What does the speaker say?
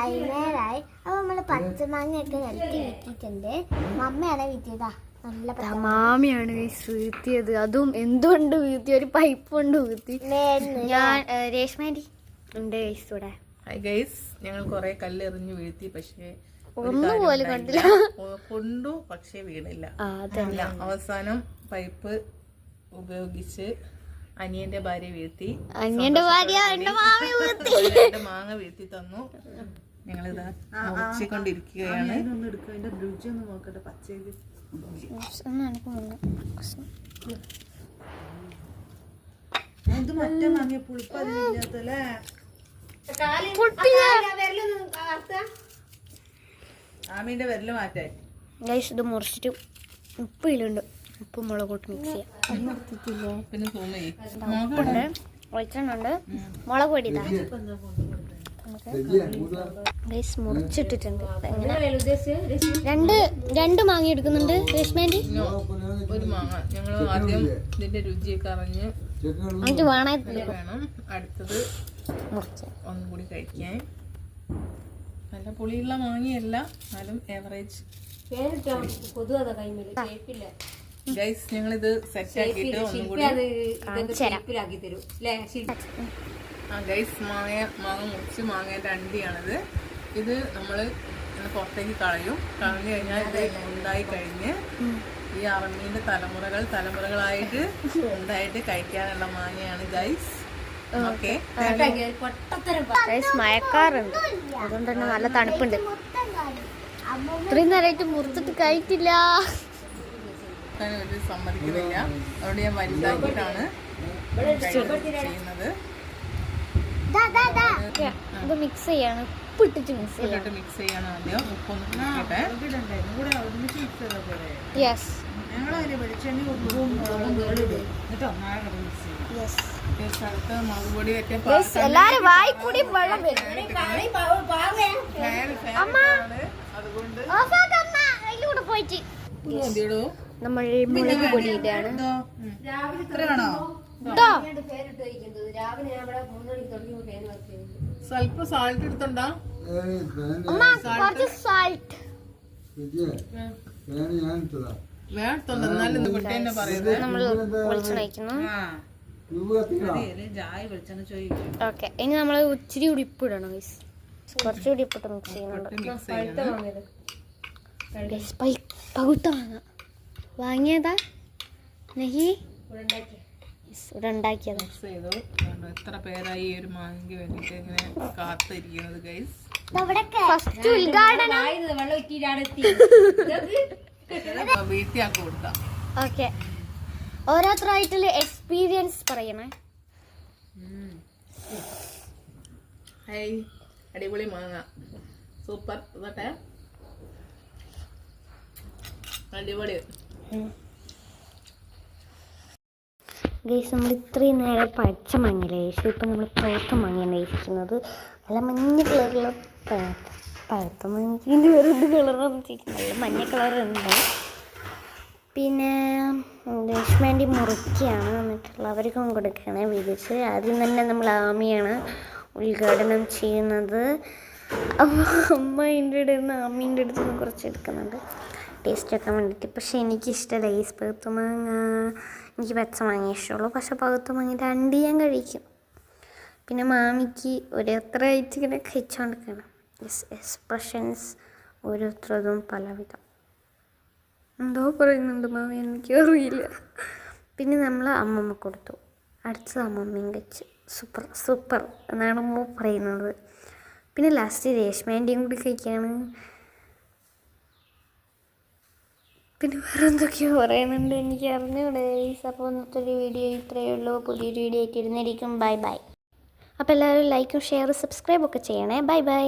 വൈകുന്നേരമായി അപ്പൊ നമ്മൾ പച്ചമാങ്ങയൊക്കെ നിരത്തി വിറ്റിട്ടുണ്ട് മമ്മയാണ് വിറ്റിയതാ നല്ല തമാമിയാണ് മാമിയാണ് ഗൈസ് വീഴ്ത്തിയത്. അതും എന്തുകൊണ്ട് വീഴ്ത്തി? ഒരു പൈപ്പ് കൊണ്ട് വീഴ്ത്തി. ഞാൻ രേഷ്മാരി ഉണ്ട് ഗൈസ് ഇവിടെ. ഹായ് ഗൈസ് ഞങ്ങൾ കുറെ കല്ല് എറിഞ്ഞു വീഴ്ത്തി പക്ഷേ ഒന്നും പോലും ഉണ്ടായില്ല. കൊണ്ടു പക്ഷേ വീണില്ല. അവസാനം പൈപ്പ് ഉപയോഗിച്ച് അനിയന്റെ ഭാര്യ വീഴ്ത്തി. അനിയന്റെ ഭാര്യ മാങ്ങ വീഴ്ത്തി തന്നു. ഞങ്ങളിതാ ആമീന്റെ വിരൽ മാറ്റേ ഇത് മുറിച്ചിട്ട് ഉപ്പ് മുളക് കൂട്ടി മിക്സ് ചെയ്യാം. പിന്നെ വെളിച്ചെണ്ണുണ്ട് മുളക് പൊടി ഇതാ മുറിച്ചിട്ടിട്ടുണ്ട്. എങ്ങനെ? രണ്ട് രണ്ട് മാങ്ങ എടുക്കുന്നുണ്ട്. രശ്മേന്റെ ഒരു മാങ്ങ. ഞങ്ങൾ ആദ്യം ഇതിന്റെ രുചിയൊക്കെ അറിഞ്ഞ് എന്നിട്ട് വേണേ വേണം അടുത്തത് ഒന്നും കൂടി കഴിക്കാൻ. നല്ല പുളിയുള്ള മാങ്ങയല്ല എന്നാലും ഏവറേജ് ഗൈസ് ഞങ്ങളിത് സെറ്റ് ആക്കിയിട്ട് ഒന്നും കൂടി തരും. ഗൈസ് മാങ്ങ മാങ്ങ മുറിച്ച് മാങ്ങേന്റെ അണ്ടിയാണിത്. ഇത് നമ്മൾ പുറത്തേക്ക് കളയും. കളഞ്ഞു കഴിഞ്ഞാൽ ഇത് ഉണ്ടായി കഴിഞ്ഞ് ഈ അറമ്മീന്റെ തലമുറകൾ തലമുറകളായിട്ട് ഉണ്ടായിട്ട് കഴിക്കാനുള്ള മാങ്ങയാണ് ഗൈസ് മയക്കാറുണ്ട്. അതുകൊണ്ട് തന്നെ നല്ല തണുപ്പുണ്ട്. ഇത്രയും നേരമായിട്ട് മുറിച്ചിട്ട് കഴിച്ചില്ല. സമ്മതിക്കുന്നില്ല. അതുകൊണ്ട് ഞാൻ വലുതാക്കിയിട്ടാണ് ചെയ്യുന്നത്. ഇത് മിക്സ് ചെയ്യാണ്. ഉപ്പ് ഇട്ടിട്ട് മിക്സ് ചെയ്യണം മിക്സ് ചെയ്യണം ആദ്യം. ഉപ്പൊന്ന് യെസ് യെസ് മുളക് ഗൈസ് എല്ലാരും വായി കൂടി വെള്ളം വരും. അതുകൊണ്ട് പോയിട്ട്. നമ്മൾ മുളക് പൊടി ഇടാണ് ഇത്രയാണോ? സ്വല്പം സാൾട്ട് എടുത്തുണ്ടോ? കുറച്ച് ഓക്കെ ഇനി നമ്മൾ ഇച്ചിരി കൂടി ഉപ്പ് ഇടണം ഗൈസ് കുറച്ചുകൂടി ഉപ്പിട്ട് മിക്സ് ചെയ്യുന്നുണ്ട് പകുത്ത വാങ്ങിയതാ? നെഹി? Yes, ഇവിടെ ഉണ്ടാക്കിയതാ മിക്സ് ചെയ്തു എത്ര പേരായി ഈ ഒരു മാങ്ങയ്ക്ക് വേണ്ടിയിട്ട് ഇങ്ങനെ കാത്തിരിക്കുന്നത് ഗൈസ് ഫസ്റ്റ് ഉദ്ഘാടനം. ഓക്കെ. ഓരോരുത്തരായിട്ടുള്ള എക്സ്പീരിയൻസ് പറയണേ. അടിപൊളി മാങ്ങ. സൂപ്പർ ഇതട്ടെ? അടിപൊളി. ഗൈസ് നമ്മൾ ഇത്രയും നേരം പച്ച മഞ്ഞില്ല? ഗൈസ് ഇപ്പം നമ്മൾ പഴുത്ത മഞ്ഞയാണ് കഴിച്ചിരിക്കുന്നത്. നല്ല മഞ്ഞ കളറുള്ള പഴുത്ത മഞ്ഞിന്റെ വേറെ എന്ത് കളറാണ് ചോദിക്കുന്നത് മഞ്ഞ കളറുണ്ട് പിന്നെ ലക്ഷ്മേന്റെ മുറുക്കിയാണ് എന്നിട്ടുള്ളവർക്കും കൊടുക്കുകയാണ് വിരിച്ച്. ആദ്യം തന്നെ നമ്മൾ ആമിയാണ് ഉദ്ഘാടനം ചെയ്യുന്നത്. അപ്പോൾ അമ്മ എന്റെ അടുത്ത് നിന്ന് ആമീന്റെ അടുത്ത് നിന്ന് കുറച്ച് എടുക്കുന്നുണ്ട്. ടേസ്റ്റ് വെക്കാൻ വേണ്ടിയിട്ട് പക്ഷേ എനിക്കിഷ്ടമല്ല ഈ പഴുത്ത മാങ്ങ. എനിക്ക് പച്ച മാങ്ങ ഇഷ്ടമുള്ളൂ. പക്ഷെ പഴുത്ത മാങ്ങ രണ്ട് ഞാൻ കഴിക്കും. പിന്നെ മാമിക്ക് ഓരോരുത്തരായിട്ട് ഇങ്ങനെ കഴിച്ചുകൊണ്ടിരിക്കണം എക്സ്പ്രഷൻസ് ഓരോരുത്തരതും പലവിധം. എന്തോ പറയുന്നുണ്ട് മാമി എനിക്ക് അറിയില്ല. പിന്നെ നമ്മൾ അമ്മമ്മ കൊടുത്തു. അടുത്തത് അമ്മമ്മയും കഴിച്ച്. സൂപ്പർ സൂപ്പർ എന്നാണ് അമ്മ പറയുന്നത്. പിന്നെ ലാസ്റ്റ് രേഷ്മേന്റെയും കൂടി കഴിക്കുകയാണ് പിന്നെ വേറെ എന്തൊക്കെയോ പറയുന്നുണ്ട് എനിക്ക് അറിഞ്ഞൂടെ. അപ്പോൾ ഇന്നത്തെ ഒരു വീഡിയോ ഇത്രയേ ഉള്ളൂ. പുതിയൊരു വീഡിയോ ആയിട്ട് ഇരുന്നിരിക്കും. Bye bye. അപ്പോൾ എല്ലാവരും ലൈക്കും ഷെയറും സബ്സ്ക്രൈബും ഒക്കെ ചെയ്യണേ. Bye bye.